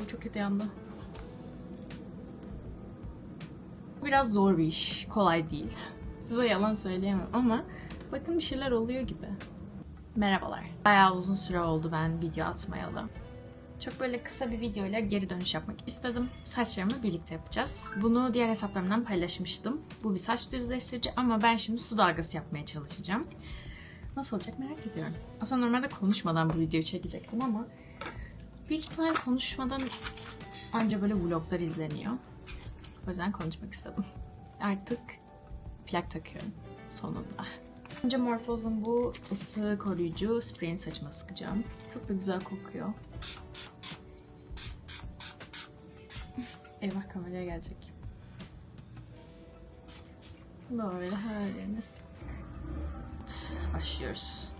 Oo çok kötü yandı. Biraz zor bir iş. Kolay değil. Size yalan söyleyemem ama bakın bir şeyler oluyor gibi. Merhabalar. Bayağı uzun süre oldu ben video atmayalı. Çok böyle kısa bir videoyla geri dönüş yapmak istedim. Saçlarımı birlikte yapacağız. Bunu diğer hesaplarımdan paylaşmıştım. Bu bir saç düzleştirici ama ben şimdi su dalgası yapmaya çalışacağım. Nasıl olacak merak ediyorum. Aslında normalde konuşmadan bu videoyu çekecektim ama büyük ihtimal konuşmadan anca böyle vloglar izleniyor. O yüzden konuşmak istedim. Artık plak takıyorum sonunda. Önce Morphos'un bu ısı koruyucu spreyini saçıma sıkacağım. Çok da güzel kokuyor. Eyvah kameraya gelecek. Böyle her yerine sık. Başlıyoruz.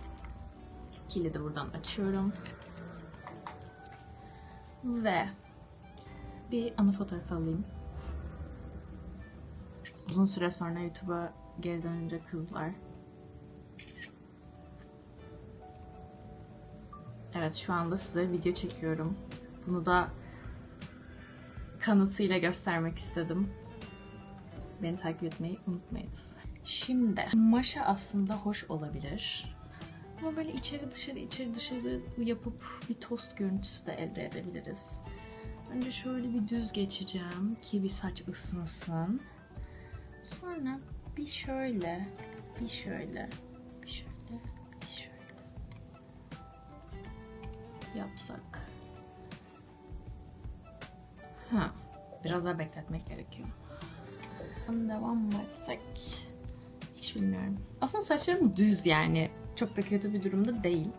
Kilidi buradan açıyorum. Ve bir anı fotoğrafı alayım. Uzun süre sonra YouTube'a geri dönünce kızlar. Evet şu anda size video çekiyorum. Bunu da kanıtıyla göstermek istedim. Beni takip etmeyi unutmayınız. Şimdi maşa aslında hoş olabilir. Ama böyle içeri dışarı içeri dışarı yapıp bir tost görüntüsü de elde edebiliriz. Önce şöyle bir düz geçeceğim ki bir saç ısınsın. Sonra bir şöyle, bir şöyle, bir şöyle, bir şöyle yapsak. Ha, biraz daha bekletmek gerekiyor. Devam mı etsek? Hiç bilmiyorum. Aslında saçlarım düz yani. Çok da kötü bir durumda değil.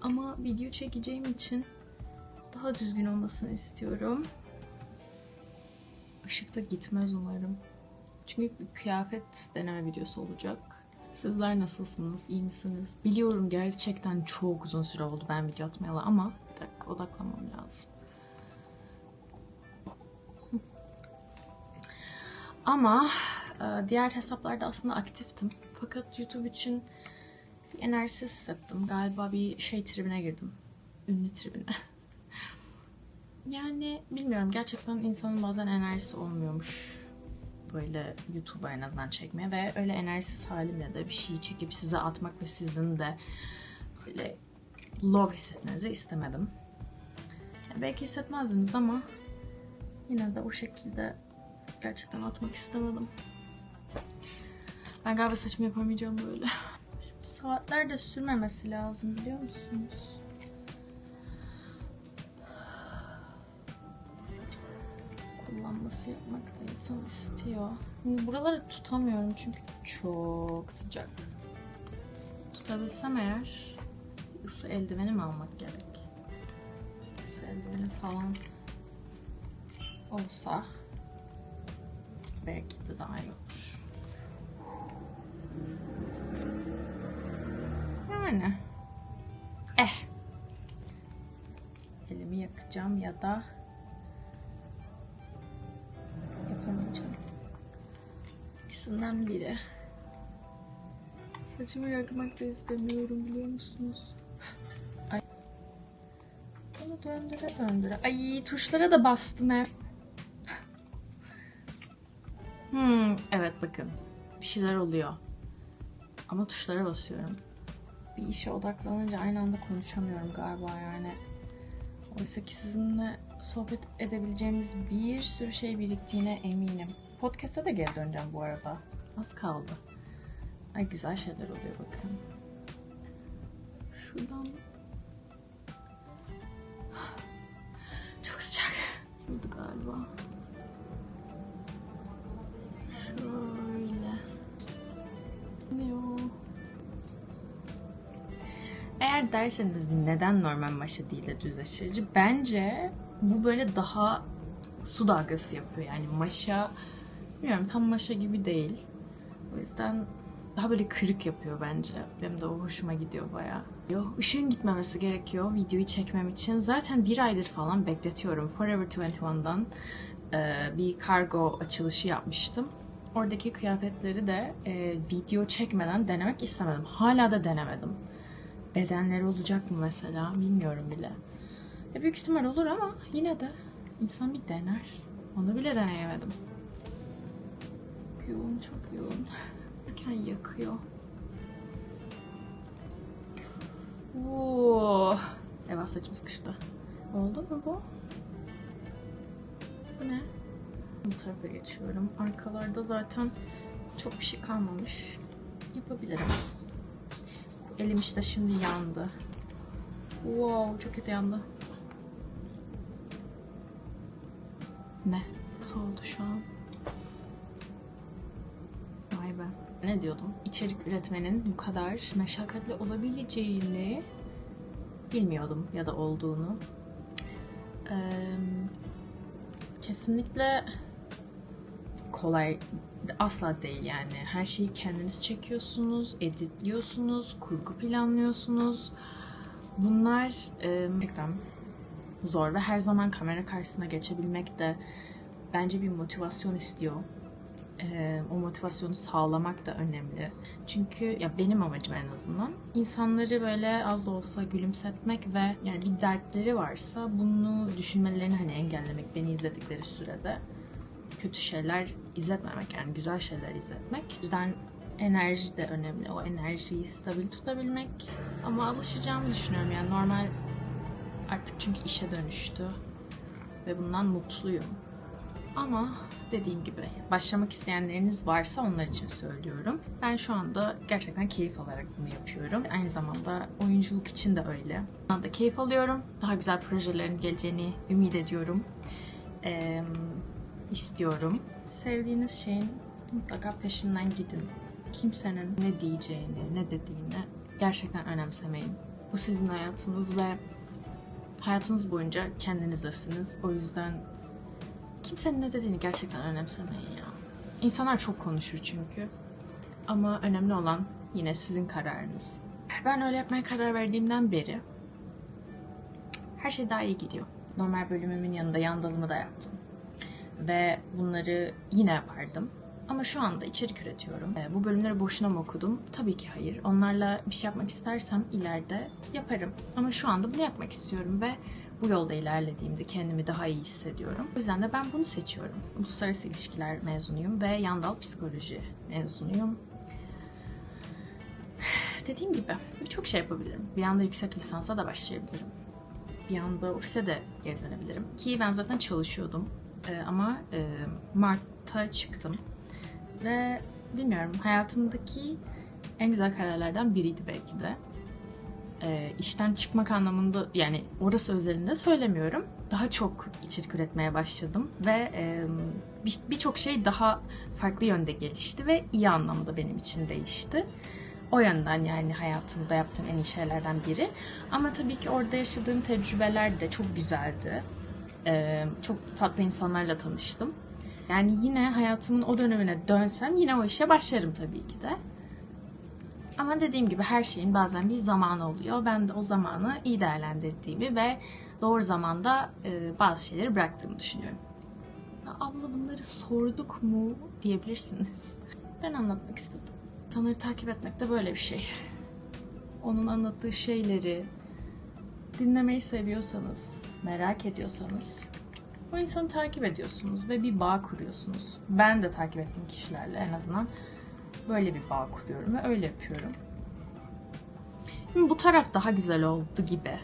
Ama video çekeceğim için daha düzgün olmasını istiyorum. Işık da gitmez umarım. Çünkü bir kıyafet deneme videosu olacak. Sizler nasılsınız? İyi misiniz? Biliyorum gerçekten çok uzun süre oldu ben video atmayalı ama bir dakika odaklanmam lazım. Ama e, diğer hesaplarda aslında aktiftim. Fakat YouTube için bir enerjisiz hissettim. Galiba bir şey tribine girdim. Ünlü tribine. Yani bilmiyorum gerçekten insanın bazen enerjisi olmuyormuş. Böyle YouTube'a en azından çekmeye ve öyle enerjisiz halimle de bir şeyi çekip size atmak ve sizin de böyle low hissetmenizi istemedim. Yani belki hissetmezdiniz ama yine de o şekilde gerçekten atmak istemedim. Ben galiba saçımı yapamayacağım böyle. Saatler de sürmemesi lazım biliyor musunuz? Kullanması yapmak da insan istiyor. Şimdi buraları tutamıyorum çünkü çok sıcak. Tutabilsem eğer ısı eldiveni mi almak gerek? Isı eldiveni falan olsa belki de daha iyi Yani. Eh. Elimi yakacağım ya da yapamayacağım. İkisinden biri. Saçımı yakmak da istemiyorum biliyor musunuz? Ay. Bunu döndüre döndüre. Ay tuşlara da bastım hep. Hmm, evet bakın. Bir şeyler oluyor. Ama tuşlara basıyorum. Bir işe odaklanınca aynı anda konuşamıyorum galiba yani. Oysa ki sizinle sohbet edebileceğimiz bir sürü şey biriktiğine eminim. Podcast'a da geri döneceğim bu arada. Az kaldı. Ay güzel şeyler oluyor bakın. Şuradan... Çok sıcak. Buydu galiba. Eğer derseniz neden normal maşa değil de düzleştirici? Bence bu böyle daha su dalgası yapıyor. Yani maşa, bilmiyorum tam maşa gibi değil. O yüzden daha böyle kırık yapıyor bence. Benim de o hoşuma gidiyor bayağı. Yo, ışığın gitmemesi gerekiyor videoyu çekmem için. Zaten bir aydır falan bekletiyorum. Forever 21'dan e, bir kargo açılışı yapmıştım. Oradaki kıyafetleri de e, video çekmeden denemek istemedim. Hala da denemedim. Bedenleri olacak mı mesela bilmiyorum bile. E, büyük ihtimal olur ama yine de İnsan bir dener. Onu bile deneyemedim. Çok yoğun, çok yoğun. Erken yakıyor. Oo. Evet saçım sıkıştı. Oldu mu bu? Bu ne? Bu tarafa geçiyorum. Arkalarda zaten çok bir şey kalmamış. Yapabilirim. Elim işte şimdi yandı. Wow, çok kötü yandı. Ne? Nasıl oldu şu an? Vay be. Ne diyordum? İçerik üretmenin bu kadar meşakkatli olabileceğini bilmiyordum ya da olduğunu. Ee, kesinlikle kolay asla değil yani. Her şeyi kendiniz çekiyorsunuz, editliyorsunuz, kurgu planlıyorsunuz. Bunlar e, gerçekten zor ve her zaman kamera karşısına geçebilmek de bence bir motivasyon istiyor. O motivasyonu sağlamak da önemli. Çünkü ya benim amacım en azından insanları böyle az da olsa gülümsetmek ve yani bir dertleri varsa bunu düşünmelerini hani engellemek beni izledikleri sürede kötü şeyler izletmemek yani güzel şeyler izletmek. O yüzden enerji de önemli. O enerjiyi stabil tutabilmek. Ama alışacağımı düşünüyorum yani normal artık çünkü işe dönüştü ve bundan mutluyum. Ama dediğim gibi başlamak isteyenleriniz varsa onlar için söylüyorum. Ben şu anda gerçekten keyif alarak bunu yapıyorum. Aynı zamanda oyunculuk için de öyle. Ben de keyif alıyorum. Daha güzel projelerin geleceğini ümit ediyorum. Ee, istiyorum. Sevdiğiniz şeyin mutlaka peşinden gidin. Kimsenin ne diyeceğini, ne dediğini gerçekten önemsemeyin. Bu sizin hayatınız ve hayatınız boyunca kendinizdesiniz. O yüzden kimsenin ne dediğini gerçekten önemsemeyin ya. İnsanlar çok konuşur çünkü. Ama önemli olan yine sizin kararınız. Ben öyle yapmaya karar verdiğimden beri her şey daha iyi gidiyor. Normal bölümümün yanında yan dalımı da yaptım. Ve bunları yine yapardım. Ama şu anda içerik üretiyorum. E, Bu bölümleri boşuna mı okudum? Tabii ki hayır. Onlarla bir şey yapmak istersem ileride yaparım. Ama şu anda bunu yapmak istiyorum ve bu yolda ilerlediğimde kendimi daha iyi hissediyorum. O yüzden de ben bunu seçiyorum. Uluslararası ilişkiler mezunuyum ve yandal psikoloji mezunuyum. Dediğim gibi birçok şey yapabilirim. Bir anda yüksek lisansa da başlayabilirim. Bir anda ofise de geri dönebilirim. Ki ben zaten çalışıyordum. Ee, ama e, Mart'ta çıktım. Ve bilmiyorum hayatımdaki en güzel kararlardan biriydi belki de. Ee, işten çıkmak anlamında yani orası özelinde söylemiyorum. Daha çok içerik üretmeye başladım ve e, bir- birçok şey daha farklı yönde gelişti ve iyi anlamda benim için değişti. O yönden yani hayatımda yaptığım en iyi şeylerden biri. Ama tabii ki orada yaşadığım tecrübeler de çok güzeldi. Ee, çok tatlı insanlarla tanıştım. Yani yine hayatımın o dönemine dönsem yine o işe başlarım tabii ki de. Ama dediğim gibi her şeyin bazen bir zamanı oluyor. Ben de o zamanı iyi değerlendirdiğimi ve doğru zamanda e, bazı şeyleri bıraktığımı düşünüyorum. Ya abla bunları sorduk mu diyebilirsiniz. Ben anlatmak istedim. İnsanları takip etmek de böyle bir şey. Onun anlattığı şeyleri dinlemeyi seviyorsanız, merak ediyorsanız o insanı takip ediyorsunuz ve bir bağ kuruyorsunuz. Ben de takip ettiğim kişilerle en azından böyle bir bağ kuruyorum ve öyle yapıyorum. Şimdi bu taraf daha güzel oldu gibi.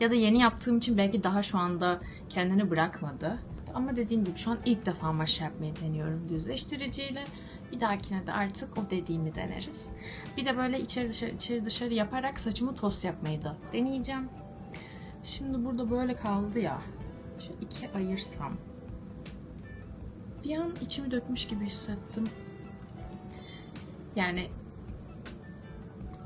Ya da yeni yaptığım için belki daha şu anda kendini bırakmadı. Ama dediğim gibi şu an ilk defa maşa yapmayı deniyorum düzleştiriciyle. Bir dahakine de artık o dediğimi deneriz. Bir de böyle içeri dışarı içeri dışarı yaparak saçımı tost yapmayı da deneyeceğim. Şimdi burada böyle kaldı ya. Şu iki ayırsam. Bir an içimi dökmüş gibi hissettim. Yani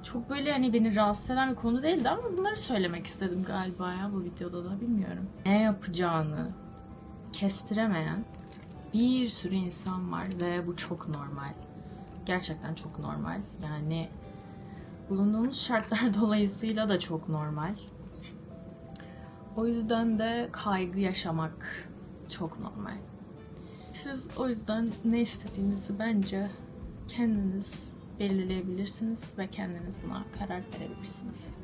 çok böyle hani beni rahatsız eden bir konu değildi ama bunları söylemek istedim galiba ya bu videoda da bilmiyorum. Ne yapacağını kestiremeyen bir sürü insan var ve bu çok normal. Gerçekten çok normal. Yani bulunduğumuz şartlar dolayısıyla da çok normal. O yüzden de kaygı yaşamak çok normal. Siz o yüzden ne istediğinizi bence kendiniz belirleyebilirsiniz ve kendiniz buna karar verebilirsiniz.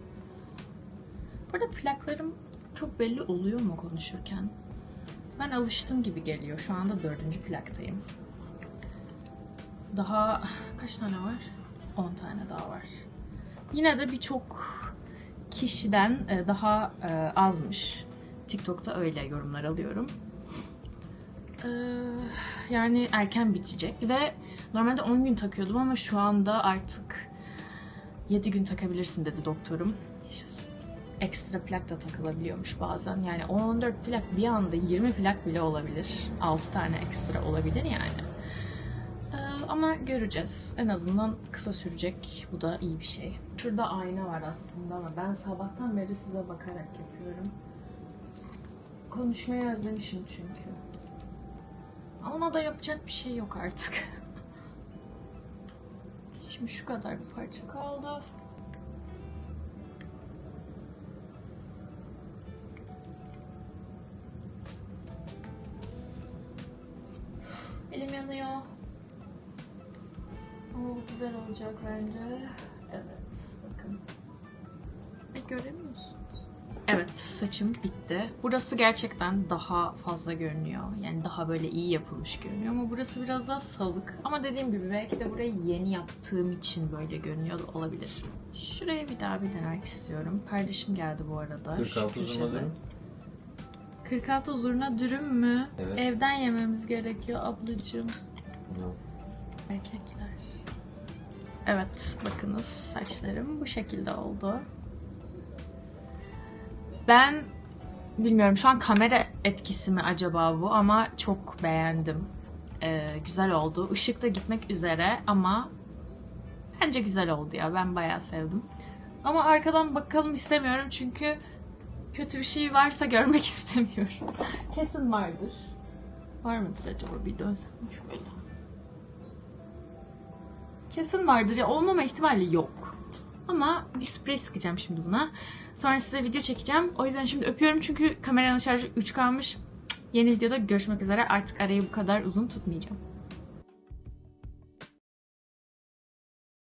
Burada plaklarım çok belli oluyor mu konuşurken? Ben alıştım gibi geliyor. Şu anda dördüncü plaktayım. Daha kaç tane var? 10 tane daha var. Yine de birçok kişiden e, daha e, azmış. TikTok'ta öyle yorumlar alıyorum. Ee, yani erken bitecek ve normalde 10 gün takıyordum ama şu anda artık 7 gün takabilirsin dedi doktorum. Ekstra plak da takılabiliyormuş bazen. Yani 14 plak bir anda 20 plak bile olabilir. 6 tane ekstra olabilir yani. Ama göreceğiz. En azından kısa sürecek. Bu da iyi bir şey. Şurada ayna var aslında ama ben sabahtan beri size bakarak yapıyorum. Konuşmayı özlemişim çünkü. Ona da yapacak bir şey yok artık. Şimdi şu kadar bir parça kaldı. Olacak bence. Evet, bakın. E, göremiyorsunuz. Evet, saçım bitti. Burası gerçekten daha fazla görünüyor. Yani daha böyle iyi yapılmış görünüyor ama burası biraz daha salık. Ama dediğim gibi belki de burayı yeni yaptığım için böyle görünüyor da olabilir. Şuraya bir daha bir denemek istiyorum. Kardeşim geldi bu arada. şu 46 köşede. zurna dürüm. 46 zurna dürüm mü? Evet. Evden yememiz gerekiyor ablacığım. Yok. Erkekler. Evet, bakınız saçlarım bu şekilde oldu. Ben bilmiyorum şu an kamera etkisi mi acaba bu ama çok beğendim. Ee, güzel oldu. Işık da gitmek üzere ama bence güzel oldu ya. Ben bayağı sevdim. Ama arkadan bakalım istemiyorum çünkü kötü bir şey varsa görmek istemiyorum. Kesin vardır. Var mıdır acaba? Bir dönsem şöyle. Kesin vardır ya olmama ihtimali yok. Ama bir sprey sıkacağım şimdi buna. Sonra size video çekeceğim. O yüzden şimdi öpüyorum çünkü kameranın şarjı 3 kalmış. Yeni videoda görüşmek üzere. Artık arayı bu kadar uzun tutmayacağım.